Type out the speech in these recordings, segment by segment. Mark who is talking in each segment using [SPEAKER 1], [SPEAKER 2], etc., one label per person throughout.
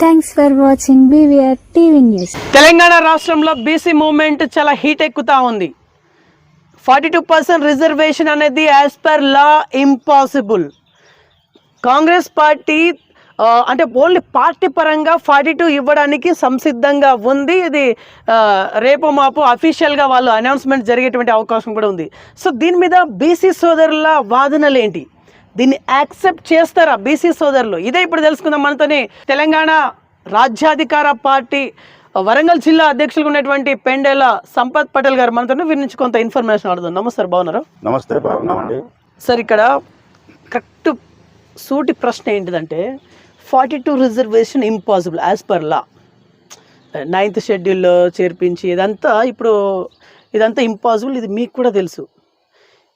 [SPEAKER 1] Thanks for watching BVR TV news
[SPEAKER 2] Telangana రాష్ట్రంలో BC movement చాలా heat ఎక్కుతా ఉంది. ఫార్టీ టూ పర్సెంట్ రిజర్వేషన్ అనేది as per law impossible Congress party అంటే only party పరంగా forty two ఇవ్వడానికి సంసిద్ధంగా ఉంది. ఇది రేపు మాపు అఫీషియల్గా వాళ్ళు అనౌన్స్మెంట్ జరిగేటువంటి అవకాశం కూడా ఉంది. సో దీని మీద బీసీ సోదరుల వాదనలు ఏంటి దీన్ని యాక్సెప్ట్ చేస్తారా బీసీ సోదరులు? ఇదే ఇప్పుడు తెలుసుకుందాం మనతోని తెలంగాణ రాజ్యాధికార పార్టీ వరంగల్ జిల్లా అధ్యక్షులుగా ఉన్నటువంటి పెండేల సంపత్ పటేల్ గారు మనతో వీరి నుంచి కొంత ఇన్ఫర్మేషన్ అడుగుదాం. నమస్తే బాగున్నారు?
[SPEAKER 3] నమస్తే బాగున్నామండి.
[SPEAKER 2] సార్ ఇక్కడ కరెక్ట్ సూటి ప్రశ్న ఏంటిదంటే forty two reservation impossible as per law. Ninth షెడ్యూల్లో చేర్పించి ఇదంతా ఇప్పుడు ఇదంతా ఇంపాసిబుల్ ఇది మీకు కూడా తెలుసు.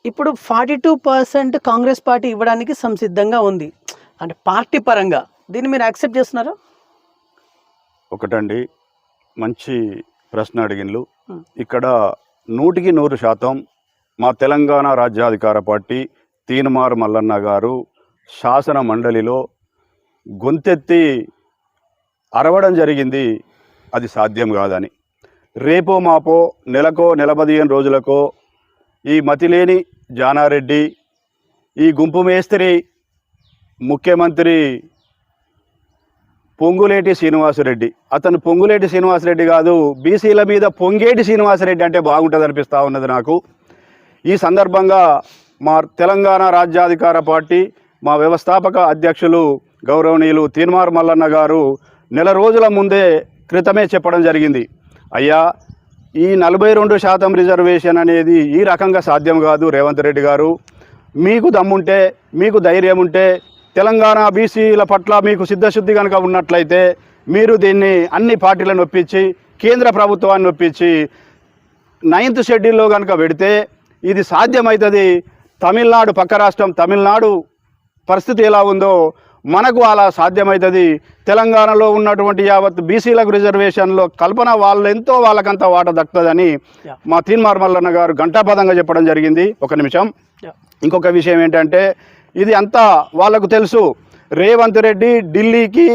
[SPEAKER 2] ఇప్పుడు forty two percent Congress party ఇవ్వడానికి సంసిద్ధంగా ఉంది. అంటే పార్టీ పరంగా దీన్ని మీరు యాక్సెప్ట్ చేస్తున్నారా?
[SPEAKER 3] ఒకటండి మంచి ప్రశ్న అడిగిన్లు. ఇక్కడ నూటికి నూరు శాతం మా తెలంగాణ రాజ్యాధికార పార్టీ తీన్మార్ మల్లన్న గారు శాసన మండలిలో గొంతెత్తి అరవడం జరిగింది అది సాధ్యం కాదని. రేపో మాపో నెలకో నెల పదిహేను రోజులకో ఈ మతిలేని జానారెడ్డి ఈ గుంపు మేస్త్రి ముఖ్యమంత్రి పొంగులేటి శ్రీనివాసరెడ్డి. అతను పొంగులేటి శ్రీనివాసరెడ్డి కాదు బీసీల మీద పొంగేటి శ్రీనివాసరెడ్డి అంటే బాగుంటుంది అనిపిస్తూ ఉన్నది నాకు. ఈ సందర్భంగా మా తెలంగాణ రాజ్యాధికార పార్టీ మా వ్యవస్థాపక అధ్యక్షులు గౌరవనీయులు తీన్మార్ మల్లన్న గారు నెల రోజుల ముందే క్రితమే చెప్పడం జరిగింది. అయ్యా ఈ నలభై రెండు శాతం రిజర్వేషన్ అనేది ఈ రకంగా సాధ్యం కాదు రేవంత్ రెడ్డి గారు. మీకు దమ్ముంటే మీకు ధైర్యం ఉంటే తెలంగాణ బీసీల పట్ల మీకు సిద్ధశుద్ధి కనుక ఉన్నట్లయితే మీరు దీన్ని అన్ని పార్టీలను ఒప్పించి కేంద్ర ప్రభుత్వాన్ని ఒప్పించి నైన్త్ షెడ్యూల్లో కనుక పెడితే ఇది సాధ్యమవుతుంది తమిళనాడు పక్క రాష్ట్రం తమిళనాడు పరిస్థితి ఎలా ఉందో మనకు అలా సాధ్యమవుతుంది తెలంగాణలో ఉన్నటువంటి యావత్ బీసీలకు రిజర్వేషన్లో కల్పన వాళ్ళు ఎంతో వాళ్ళకంత వాట దక్కుతుందని. మా తీన్మార్ మల్లన్న గారు గంటాపదంగా చెప్పడం జరిగింది ఒక నిమిషం. ఇంకొక విషయం ఏంటంటే ఇది అంతా వాళ్ళకు తెలుసు రేవంత్ రెడ్డి ఢిల్లీకి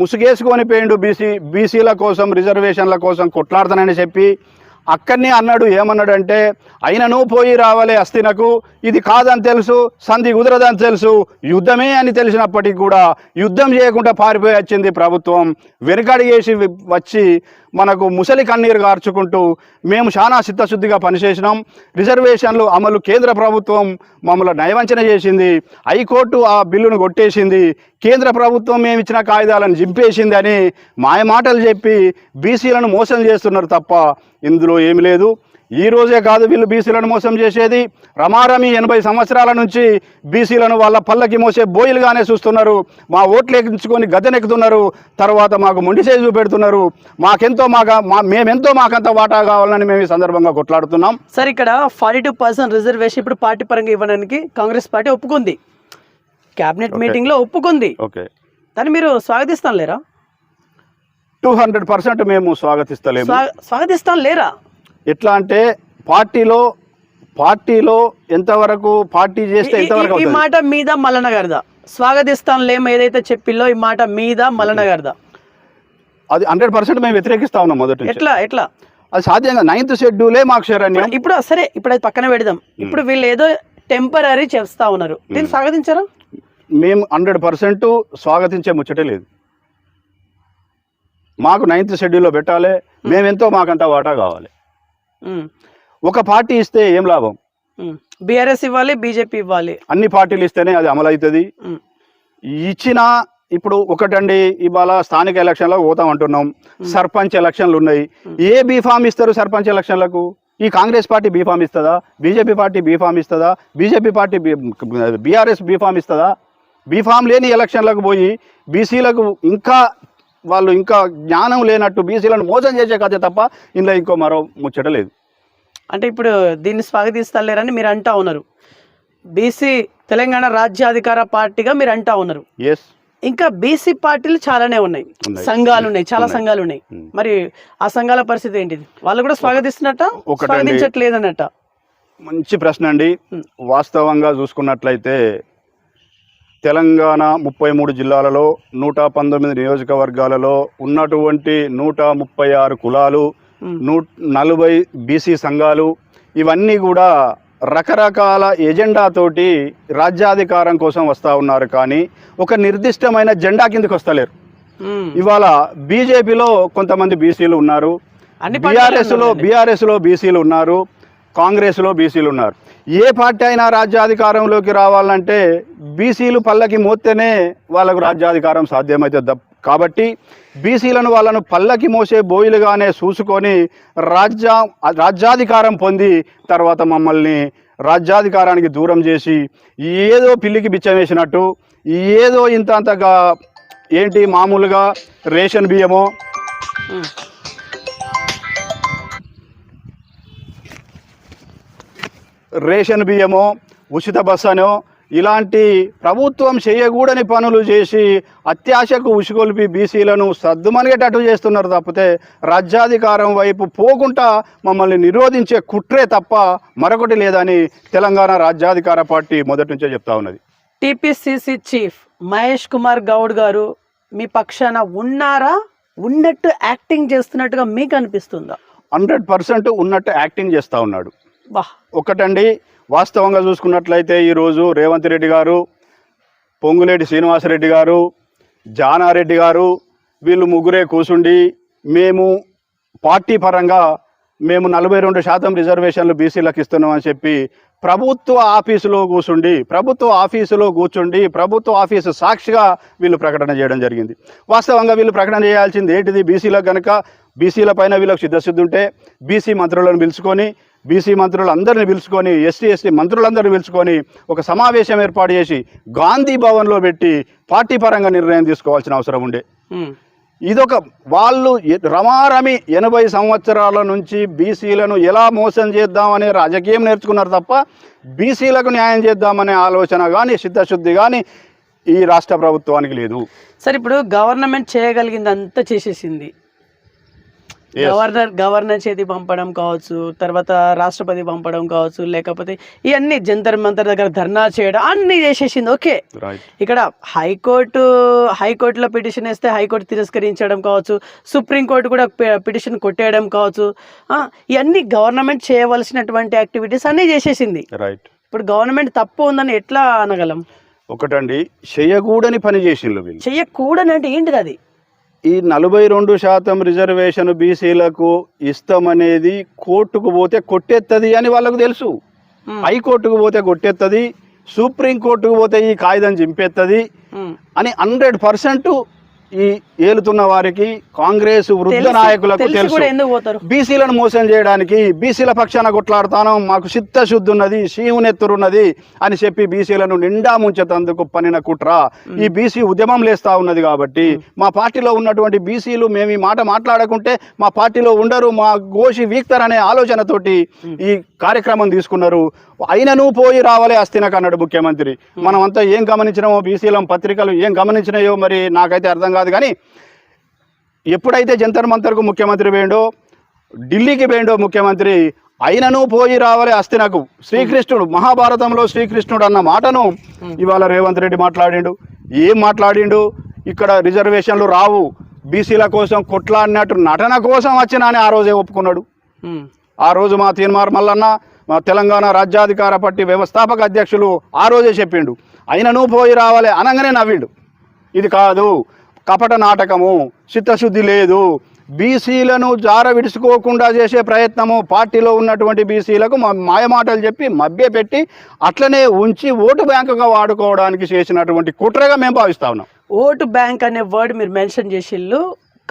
[SPEAKER 3] ముసుగేసుకొని పోయిండు బీసీ బీసీల కోసం రిజర్వేషన్ల కోసం కొట్లాడతానని చెప్పి అక్కడనే అన్నాడు ఏమన్నాడంటే అయినను పోయి రావాలి అస్థినకు ఇది కాదని తెలుసు సంధి కుదరదని తెలుసు యుద్ధమే అని తెలిసినప్పటికీ కూడా యుద్ధం చేయకుండా పారిపోయి వచ్చింది ప్రభుత్వం. వెనుకడిగేసి వచ్చి మనకు ముసలి కన్నీరు కార్చుకుంటూ మేము చాలా చిత్తశుద్ధిగా పనిచేసినాం. రిజర్వేషన్లు అమలు కేంద్ర ప్రభుత్వం మమ్మల్ని నయవంచన చేసింది. హైకోర్టు ఆ బిల్లును కొట్టేసింది. కేంద్ర ప్రభుత్వం మేము ఇచ్చిన కాగితాలను జింపేసింది అని మాయమాటలు చెప్పి బీసీలను మోసం చేస్తున్నారు తప్ప ఇందులో ఏమి లేదు. ఈ రోజే కాదు వీళ్ళు బీసీలను మోసం చేసేది. రమారమి ఎనభై సంవత్సరాల నుంచి బీసీలను వాళ్ళ పల్లకి మోసే బోయిలుగానే చూస్తున్నారు. మా ఓట్లు ఎక్కించుకొని గద్దెనెక్కుతున్నారు. తర్వాత మాకు మొండి చేసి పెడుతున్నారు మాకెంతో మాక మా మేమెంతో మాకంత వాటా కావాలని మేము ఈ సందర్భంగా కొట్లాడుతున్నాం.
[SPEAKER 2] సార్ ఇక్కడ ఫార్టీ టూ పర్సెంట్ రిజర్వేషన్ ఇప్పుడు పార్టీ పరంగా ఇవ్వడానికి కాంగ్రెస్ పార్టీ ఒప్పుకుంది. Cabinet
[SPEAKER 3] Okay.
[SPEAKER 2] మీటింగ్లో ఒప్పుకుంది.
[SPEAKER 3] ఓకే.
[SPEAKER 2] దాన్ని మీరు స్వాగతిస్తాను లేరా?
[SPEAKER 3] టూ హండ్రెడ్ పర్సెంట్ మేము స్వాగతిస్తలేము.
[SPEAKER 2] స్వా- స్వాగతిస్తాను లేరా?
[SPEAKER 3] ఎట్లా అంటే పార్టీలో పార్టీలో ఎంతవరకు పార్టీ చేస్తే ఎంతవరకు
[SPEAKER 2] ఈ? మాట మీద మల్లన గారిదా. స్వాగతిస్తాను లేము ఏదైతే చెప్పిల్లో ఈ మాట మీద మల్లన గారిదా.
[SPEAKER 3] అది హండ్రెడ్ పర్సెంట్ మేము వ్యతిరేకిస్తా ఉన్నాం మొదటి.
[SPEAKER 2] ఎట్లా ఎట్లా?
[SPEAKER 3] అది సాధ్యంగా నైన్త్ షెడ్యూలే మాకు శరణ్యం.
[SPEAKER 2] ఇప్పుడు సరే ఇప్పుడు అది పక్కన పెడదాం. ఇప్పుడు వీళ్ళు ఏదో టెంపరీ చేస్తా ఉన్నారు. దీన్ని స్వాగతించారా?
[SPEAKER 3] మేము హండ్రెడ్ పర్సెంట్ స్వాగతించే ముచ్చటే లేదు. మాకు నైన్త్ షెడ్యూల్లో పెట్టాలి. మేమెంతో మాకంత వాటా కావాలి. ఒక పార్టీ ఇస్తే ఏం లాభం?
[SPEAKER 2] బీఆర్ఎస్ ఇవ్వాలి బీజేపీ ఇవ్వాలి.
[SPEAKER 3] అన్ని పార్టీలు ఇస్తేనే అది అమలవుతుంది. ఇచ్చిన ఇప్పుడు ఒకటండి ఇవాళ స్థానిక ఎలక్షన్లో పోతాం అంటున్నాం. సర్పంచ్ ఎలక్షన్లు ఉన్నాయి. ఏ బీఫామ్ ఇస్తారు సర్పంచ్ ఎలక్షన్లకు? ఈ కాంగ్రెస్ పార్టీ బీఫామ్ ఇస్తుందా? బీజేపీ పార్టీ బీఫామ్ ఇస్తుందా? BJP party BRS B form ఇస్తుందా? బీఫామ్ లేని ఎలక్షన్లకు పోయి బీసీలకు ఇంకా వాళ్ళు ఇంకా జ్ఞానం లేనట్టు బీసీలను మోసం చేసే కథ తప్ప ఇందులో ఇంకో మరో ముచ్చట లేదు
[SPEAKER 2] అంటే ఇప్పుడు దీన్ని స్వాగతిస్తలేరని మీరు అంటా ఉన్నారు బీసీ తెలంగాణ రాజ్యాధికార పార్టీగా మీరు అంటా ఉన్నారు
[SPEAKER 3] ఎస్
[SPEAKER 2] ఇంకా బీసీ పార్టీలు చాలానే ఉన్నాయి. సంఘాలు ఉన్నాయి చాలా. సంఘాలు ఉన్నాయి
[SPEAKER 3] ఉమ్.
[SPEAKER 2] మరి ఆ సంఘాల పరిస్థితి ఏంటిది వాళ్ళు కూడా స్వాగతిస్తున్నట్ట. స్వాగతించట్లేదన్నట్ట
[SPEAKER 3] మంచి ప్రశ్న అండి
[SPEAKER 2] ఉమ్.
[SPEAKER 3] వాస్తవంగా చూసుకున్నట్లయితే తెలంగాణ ముప్పై మూడు జిల్లాలలో నూట పంతొమ్మిది నియోజకవర్గాలలో ఉన్నటువంటి నూట ముప్పై ఆరు కులాలు. నూ నలభై బీసీ సంఘాలు ఇవన్నీ కూడా రకరకాల ఎజెండాతోటి రాజ్యాధికారం కోసం వస్తూ ఉన్నారు కానీ ఒక నిర్దిష్టమైన జెండా కిందకి వస్తలేరు. ఇవాళ బీజేపీలో కొంతమంది బీసీలు ఉన్నారు
[SPEAKER 2] అన్ని
[SPEAKER 3] బీఆర్ఎస్లో
[SPEAKER 2] పార్టీలు
[SPEAKER 3] బీఆర్ఎస్లో బీసీలు ఉన్నారు కాంగ్రెస్లో బీసీలు ఉన్నారు. ఏ పార్టీ అయినా రాజ్యాధికారంలోకి రావాలంటే బీసీలు పల్లకి మోస్తేనే వాళ్ళకు రాజ్యాధికారం సాధ్యమవుతుంది కాబట్టి బీసీలను వాళ్ళను పల్లకి మోసే బోయిలుగానే చూసుకొని రాజ్యా రాజ్యాధికారం పొంది తర్వాత మమ్మల్ని రాజ్యాధికారానికి దూరం చేసి ఏదో పిల్లికి బిచ్చం వేసినట్టు ఏదో ఇంత అంతగా ఏంటి మామూలుగా రేషన్ బియ్యమో రేషన్ బియ్యమో ఉచిత బస్ అనో ఇలాంటి ప్రభుత్వం చేయకూడని పనులు చేసి అత్యాశకు ఉసుగొల్పి బీసీలను సద్దుమనిగేటట్టు చేస్తున్నారు తప్పితే రాజ్యాధికారం వైపు పోకుండా మమ్మల్ని నిరోధించే కుట్రే తప్ప మరొకటి లేదని తెలంగాణ రాజ్యాధికార పార్టీ మొదటి నుంచే చెప్తా ఉన్నది.
[SPEAKER 2] టిపిసిసి చీఫ్ మహేష్ కుమార్ గౌడ్ గారు మీ పక్షాన ఉన్నారా? ఉన్నట్టు యాక్టింగ్ చేస్తున్నట్టుగా మీకు అనిపిస్తుందా?
[SPEAKER 3] హండ్రెడ్ పర్సెంట్ ఉన్నట్టు యాక్టింగ్ చేస్తూ ఉన్నాడు.
[SPEAKER 2] ఒక్కటండి
[SPEAKER 3] ఒకటండి వాస్తవంగా చూసుకున్నట్లయితే ఈరోజు రేవంత్ రెడ్డి గారు పొంగులేటి శ్రీనివాసరెడ్డి గారు జానారెడ్డి గారు వీళ్ళు ముగ్గురే కూసుండి మేము పార్టీ పరంగా మేము నలభై రెండు శాతం రిజర్వేషన్లు బీసీలకు ఇస్తున్నామని చెప్పి ప్రభుత్వ ఆఫీసులో కూర్చుండి ప్రభుత్వ ఆఫీసులో కూర్చుండి ప్రభుత్వ ఆఫీసు సాక్షిగా వీళ్ళు ప్రకటన చేయడం జరిగింది. వాస్తవంగా వీళ్ళు ప్రకటన చేయాల్సింది ఏంటిది? బీసీలకు కనుక బీసీల పైన వీళ్ళకి సిద్ధశుద్ధి ఉంటే బీసీ మంత్రులను పిలుచుకొని బీసీ మంత్రులందరినీ పిలుచుకొని ఎస్టీ ఎస్టీ మంత్రులందరినీ పిలుచుకొని ఒక సమావేశం ఏర్పాటు చేసి గాంధీ భవన్లో పెట్టి పార్టీ పరంగా నిర్ణయం తీసుకోవాల్సిన అవసరం ఉండే. ఇదొక వాళ్ళు రమారమి ఎనభై సంవత్సరాల నుంచి బీసీలను ఎలా మోసం చేద్దామనే రాజకీయం నేర్చుకున్నారు తప్ప బీసీలకు న్యాయం చేద్దామనే ఆలోచన కానీ సిద్ధశుద్ధి కానీ ఈ రాష్ట్ర ప్రభుత్వానికి లేదు
[SPEAKER 2] సరే ఇప్పుడు గవర్నమెంట్ చేయగలిగింది అంతా చేసేసింది. గవర్నర్ గవర్నర్ చేతి పంపడం కావచ్చు తర్వాత రాష్ట్రపతి పంపడం కావచ్చు లేకపోతే ఇవన్నీ జంతర్ మంతర్ దగ్గర ధర్నా చేయడం అన్ని చేసేసింది. ఓకే. ఇక్కడ హైకోర్టు హైకోర్టులో పిటిషన్ వేస్తే హైకోర్టు తిరస్కరించడం కావచ్చు సుప్రీంకోర్టు కూడా పిటిషన్ కొట్టేయడం కావచ్చు ఇవన్నీ గవర్నమెంట్ చేయవలసినటువంటి యాక్టివిటీస్ అన్నీ చేసేసింది.
[SPEAKER 3] రైట్
[SPEAKER 2] ఇప్పుడు గవర్నమెంట్ తప్పు ఉందని ఎట్లా అనగలం?
[SPEAKER 3] ఒకటండి చేయకూడని పని చేసిండ్రు వీళ్ళు.
[SPEAKER 2] చెయ్యకూడనంటే ఏంటిది అది?
[SPEAKER 3] ఈ నలభై రెండు శాతం రిజర్వేషన్ బీసీలకు ఇస్తామనేది కోర్టుకు పోతే కొట్టేస్తుంది అని వాళ్ళకు తెలుసు. హైకోర్టుకు పోతే కొట్టేస్తుంది సుప్రీం కోర్టుకు పోతే ఈ కాగితం చింపేస్తుంది. అని హండ్రెడ్ పర్సెంట్ ఈ ఏలుతున్న వారికి కాంగ్రెస్ వృద్ధ నాయకులకు
[SPEAKER 2] తెలిసి
[SPEAKER 3] బీసీలను మోసం చేయడానికి బీసీల పక్షాన కొట్లాడతాను మాకు చిత్తశుద్ధి ఉన్నది శివునెత్తురున్నది అని చెప్పి బీసీలను నిండా ముంచేతందుకు పనిన కుట్ర. ఈ బీసీ ఉద్యమం లేస్తా ఉన్నది కాబట్టి మా పార్టీలో ఉన్నటువంటి బీసీలు మేము ఈ మాట మాట్లాడకుంటే మా పార్టీలో ఉండరు మా గోషి వీక్తారనే ఆలోచనతోటి ఈ కార్యక్రమం తీసుకున్నారు. అయినను పోయి రావాలి అస్థినకు అన్నాడు ముఖ్యమంత్రి. మనం అంతా ఏం గమనించినామో బీసీలం పత్రికలు ఏం గమనించినాయో మరి నాకైతే అర్థం కాదు కానీ ఎప్పుడైతే జంతర్ మంతర్కు ముఖ్యమంత్రి వేయండో ఢిల్లీకి వేయండో ముఖ్యమంత్రి అయినను పోయి రావాలి అస్థినకు శ్రీకృష్ణుడు మహాభారతంలో శ్రీకృష్ణుడు అన్న మాటను ఇవాళ రేవంత్ రెడ్డి మాట్లాడిండు. ఏం మాట్లాడిండు? ఇక్కడ రిజర్వేషన్లు రావు. బీసీల కోసం కొట్లాడినట్టు నటన కోసం వచ్చినా అని ఆ రోజే ఒప్పుకున్నాడు. ఆ రోజు మా తీన్మార్ మల్లన్న మా తెలంగాణ రాజ్యాధికార పార్టీ వ్యవస్థాపక అధ్యక్షులు ఆ రోజే చెప్పిండు. అయినను పోయి రావాలి అనగానే నవ్విండు. ఇది కాదు. కపట నాటకము చిత్తశుద్ధి లేదు. బీసీలను జార విడుచుకోకుండా చేసే ప్రయత్నము పార్టీలో ఉన్నటువంటి బీసీలకు మాయమాటలు చెప్పి మభ్యపెట్టి అట్లనే ఉంచి ఓటు బ్యాంకుగా వాడుకోవడానికి చేసినటువంటి కుట్రగా మేము భావిస్తా ఉన్నాం.
[SPEAKER 2] ఓటు బ్యాంక్ అనే వర్డ్ మీరు మెన్షన్ చేసిళ్ళు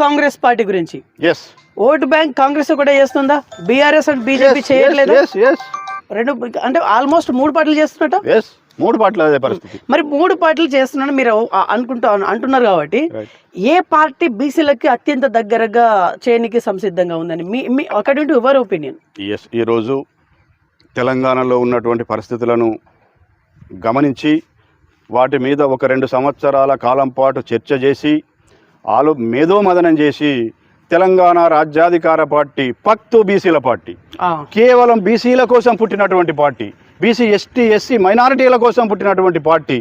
[SPEAKER 2] కాంగ్రెస్ పార్టీ గురించి.
[SPEAKER 3] ఎస్
[SPEAKER 2] ఓటు బ్యాంక్ కాంగ్రెస్ కూడా చేస్తుందా? బీఆర్ఎస్ అండ్ బీజేపీ చేయట్లేదా? రెండు అంటే ఆల్మోస్ట్ మూడు పార్టీలు చేస్తున్నట్ట?
[SPEAKER 3] ఎస్ మూడు పార్టీలు అదే పరిస్థితి.
[SPEAKER 2] మరి మూడు పార్టీలు చేస్తున్నాను మీరు అనుకుంటా అంటున్నారు కాబట్టి. ఏ పార్టీ బీసీలకి అత్యంత దగ్గరగా చేయనికి సంసిద్ధంగా ఉందని? మీ మీ according to your opinion?
[SPEAKER 3] Yes ఈరోజు తెలంగాణలో ఉన్నటువంటి పరిస్థితులను గమనించి వాటి మీద ఒక రెండు సంవత్సరాల కాలం పాటు చర్చ చేసి ఆలో మేధోమదనం చేసి తెలంగాణ రాజ్యాధికార పార్టీ పక్తు బీసీల పార్టీ. కేవలం బీసీల కోసం పుట్టినటువంటి పార్టీ. బీసీ ఎస్టీ ఎస్సీ మైనారిటీల కోసం పుట్టినటువంటి పార్టీ.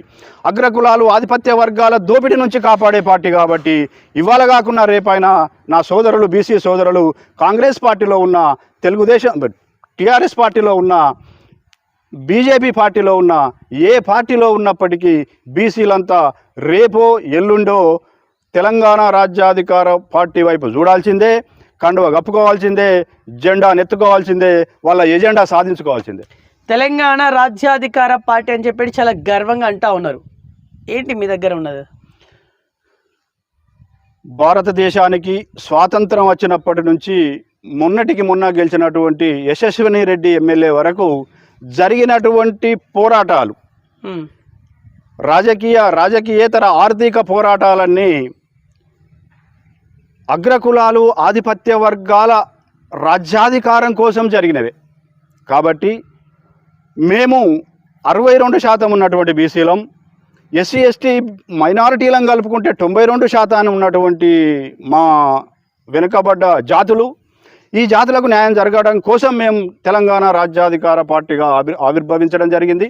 [SPEAKER 3] అగ్రకులాలు ఆధిపత్య వర్గాల దోపిడీ నుంచి కాపాడే పార్టీ కాబట్టి ఇవాళ కాకుండా రేపైనా నా సోదరులు బీసీ సోదరులు కాంగ్రెస్ పార్టీలో ఉన్న తెలుగుదేశం టీఆర్ఎస్ పార్టీలో ఉన్న బీజేపీ పార్టీలో ఉన్న ఏ పార్టీలో ఉన్నప్పటికీ బీసీలంతా రేపో ఎల్లుండో తెలంగాణ రాజ్యాధికార పార్టీ వైపు చూడాల్సిందే కండువ కప్పుకోవాల్సిందే జెండా నెత్తుకోవాల్సిందే వాళ్ళ ఎజెండా సాధించుకోవాల్సిందే.
[SPEAKER 2] తెలంగాణ రాజ్యాధికార పార్టీ అని చెప్పి చాలా గర్వంగా అంటా ఉన్నారు. ఏంటి మీ దగ్గర ఉన్నది?
[SPEAKER 3] భారతదేశానికి స్వాతంత్రం వచ్చినప్పటి నుంచి మొన్నటికి మొన్న గెలిచినటువంటి యశస్విని రెడ్డి ఎమ్మెల్యే వరకు జరిగినటువంటి పోరాటాలు రాజకీయ రాజకీయేతర ఆర్థిక పోరాటాలన్నీ అగ్రకులాలు ఆధిపత్య వర్గాల రాజ్యాధికారం కోసం జరిగినవే. కాబట్టి మేము అరవై రెండు శాతం ఉన్నటువంటి బీసీలం ఎస్సీ ఎస్టీ మైనారిటీలను కలుపుకుంటే తొంభై రెండు శాతాన్ని ఉన్నటువంటి మా వెనుకబడ్డ జాతులు. ఈ జాతులకు న్యాయం జరగడం కోసం మేము తెలంగాణ రాజ్యాధికార పార్టీగా ఆవిర్ ఆవిర్భవించడం జరిగింది.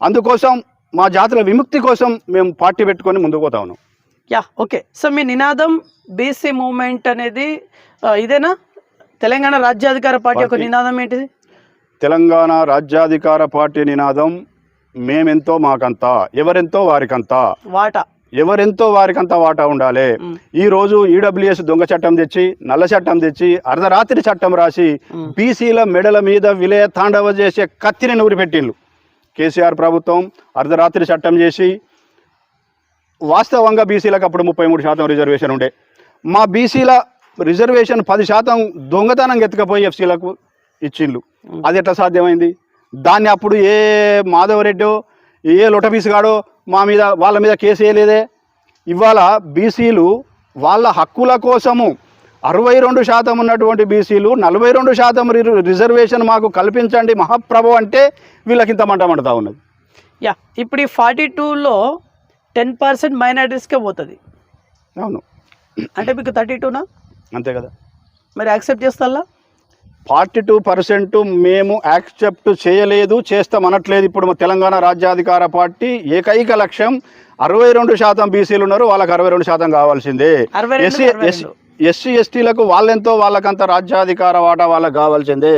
[SPEAKER 3] అందుకోసం మా జాతుల విముక్తి కోసం మేము పార్టీ పెట్టుకొని ముందుకు పోతా ఉన్నాం.
[SPEAKER 2] Yeah okay. సో మీ నినాదం బీసీ మూవ్మెంట్ అనేది ఇదేనా? తెలంగాణ రాజ్యాధికార పార్టీ యొక్క. నినాదం ఏంటిది?
[SPEAKER 3] తెలంగాణ రాజ్యాధికార పార్టీ నినాదం మేమెంతో మాకంతా ఎవరెంతో వారికంతా.
[SPEAKER 2] వాటా.
[SPEAKER 3] ఎవరెంతో వారికంతా వాటా ఉండాలి. ఈ రోజు ఈడబ్ల్యూఎస్ దొంగ చట్టం తెచ్చి నల్ల చట్టం తెచ్చి అర్ధరాత్రి చట్టం రాసి. బీసీల మెడల మీద విలయ తాండవ చేసే కత్తిని నూరి పెట్టిండ్రు కేసీఆర్ ప్రభుత్వం అర్ధరాత్రి చట్టం చేసి వాస్తవంగా బీసీలకు అప్పుడు ముప్పై మూడు శాతం రిజర్వేషన్ ఉండే. మా బీసీల రిజర్వేషన్ పది శాతం దొంగతనం ఎత్తుకపోయి ఎఫ్సీలకు ఇచ్చిండ్రు అది ఎట్లా సాధ్యమైంది? దాన్ని అప్పుడు ఏ మాధవరెడ్డో ఏ లొటబీసుగాడో మా మీద వాళ్ళ మీద కేసు వేయలేదే? ఇవాళ బీసీలు వాళ్ళ హక్కుల కోసము అరవై రెండు శాతం ఉన్నటువంటి బీసీలు నలభై రెండు శాతం రిజర్వేషన్ మాకు కల్పించండి మహాప్రభు అంటే వీళ్ళకి ఇంత మంట మండుతా ఉన్నది.
[SPEAKER 2] యా ఇప్పుడు ఈ ఫార్టీ టూలో టెన్ పర్సెంట్ మైనారిటీస్కే పోతుంది.
[SPEAKER 3] అవును.
[SPEAKER 2] అంటే మీకు థర్టీ టూనా?
[SPEAKER 3] అంతే కదా.
[SPEAKER 2] మరి యాక్సెప్ట్ చేస్తారా?
[SPEAKER 3] ఫార్టీ టూ పర్సెంట్ మేము యాక్సెప్ట్ చేయలేదు చేస్తాం అనట్లేదు ఇప్పుడు మా తెలంగాణ రాజ్యాధికార పార్టీ ఏకైక లక్ష్యం అరవై రెండు శాతం బీసీలు ఉన్నారు వాళ్ళకి అరవై రెండు శాతం కావాల్సిందే
[SPEAKER 2] 62,
[SPEAKER 3] ఎస్సీ
[SPEAKER 2] 62.
[SPEAKER 3] ఎస్సీ ఎస్టీలకు వాళ్ళెంతో వాళ్ళకంత రాజ్యాధికార వాటా వాళ్ళకి కావాల్సిందే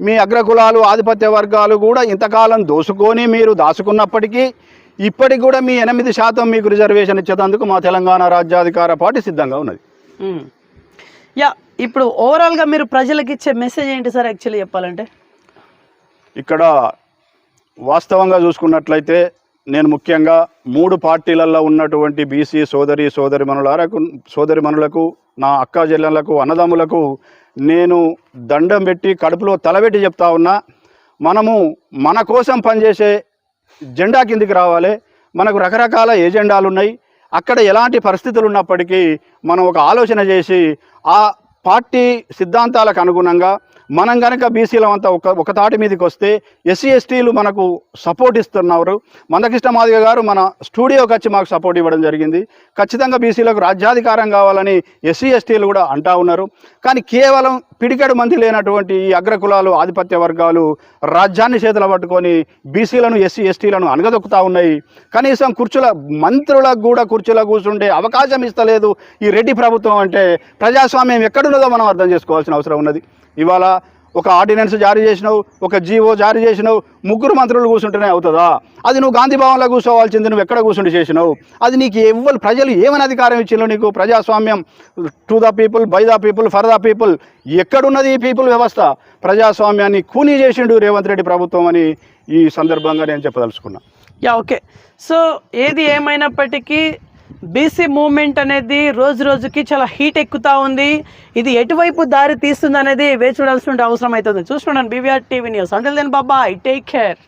[SPEAKER 3] మీ అగ్రకులాలు ఆధిపత్య వర్గాలు కూడా ఇంతకాలం దోసుకొని మీరు దాచుకున్నప్పటికీ ఇప్పటికి కూడా మీ ఎనిమిది శాతం మీకు రిజర్వేషన్ ఇచ్చేందుకు మా తెలంగాణ రాజ్యాధికార పార్టీ సిద్ధంగా ఉన్నది.
[SPEAKER 2] యా ఇప్పుడు ఓవరాల్గా మీరు ప్రజలకు ఇచ్చే మెసేజ్ ఏంటి సార్ యాక్చువల్లీ చెప్పాలంటే?
[SPEAKER 3] ఇక్కడ వాస్తవంగా చూసుకున్నట్లయితే నేను ముఖ్యంగా మూడు పార్టీలలో ఉన్నటువంటి బీసీ సోదరి సోదరి మనులకు సోదరి మనులకు నా అక్క చెల్లెళ్ళకు అన్నదమ్ములకు నేను దండం పెట్టి కడుపులో తలబెట్టి చెప్తా ఉన్నా మనము మన కోసం పనిచేసే జెండా కిందికి రావాలి. మనకు రకరకాల ఏజెండాలు ఉన్నాయి అక్కడ ఎలాంటి పరిస్థితులు ఉన్నప్పటికీ మనం ఒక ఆలోచన చేసి ఆ పార్టీ సిద్ధాంతాలకు అనుగుణంగా మనం కనుక బీసీలం అంతా ఒక ఒక తాటి మీదకి వస్తే ఎస్సీ ఎస్టీలు మనకు సపోర్ట్ ఇస్తున్నారు. మందకృష్ణ మాదిగ గారు మన స్టూడియోకి వచ్చి మాకు సపోర్ట్ ఇవ్వడం జరిగింది. ఖచ్చితంగా బీసీలకు రాజ్యాధికారం కావాలని ఎస్సీ ఎస్టీలు కూడా అంటా ఉన్నారు. కానీ కేవలం పిడికెడు మంది లేనటువంటి ఈ అగ్రకులాలు ఆధిపత్య వర్గాలు రాజ్యాన్ని చేతుల పట్టుకొని బీసీలను ఎస్సీ ఎస్టీలను అనగదొక్కుతా ఉన్నాయి. కనీసం కుర్చీల మంత్రులకు కూడా కుర్చీలో కూర్చుండే అవకాశం ఇస్తలేదు ఈ రెడ్డి ప్రభుత్వం అంటే ప్రజాస్వామ్యం ఎక్కడున్నదో మనం అర్థం చేసుకోవాల్సిన అవసరం ఉన్నది. ఇవాళ ఒక ఆర్డినెన్స్ జారీ చేసినావు ఒక జీవో జారీ చేసినావు ముగ్గురు మంత్రులు కూర్చుంటేనే అవుతుందా? అది నువ్వు గాంధీ భవన్లో కూర్చోవాల్సింది నువ్వు ఎక్కడ కూర్చుండి చేసినావు? అది నీకు ఎవ్వరు ప్రజలు ఏమని అధికారం ఇచ్చినావు నీకు? ప్రజాస్వామ్యం to the people by the people for the people ఎక్కడున్నది ఈ పీపుల్ వ్యవస్థ? ప్రజాస్వామ్యాన్ని కూనీ చేసిండు రేవంత్ రెడ్డి ప్రభుత్వం అని ఈ సందర్భంగా నేను చెప్పదలుచుకున్నా.
[SPEAKER 2] యా ఓకే సో ఏది ఏమైనప్పటికీ బీసీ మూవ్మెంట్ అనేది రోజు రోజుకి చాలా హీట్ ఎక్కుతా ఉంది. ఇది ఎటువైపు దారి తీస్తుంది అనేది వేచి చూడాల్సిన అవసరం అవుతుంది. చూస్తున్నాను బీవీఆర్ టీవీ న్యూస్. అంటే దెన్ బాబా ఐ టేక్ కేర్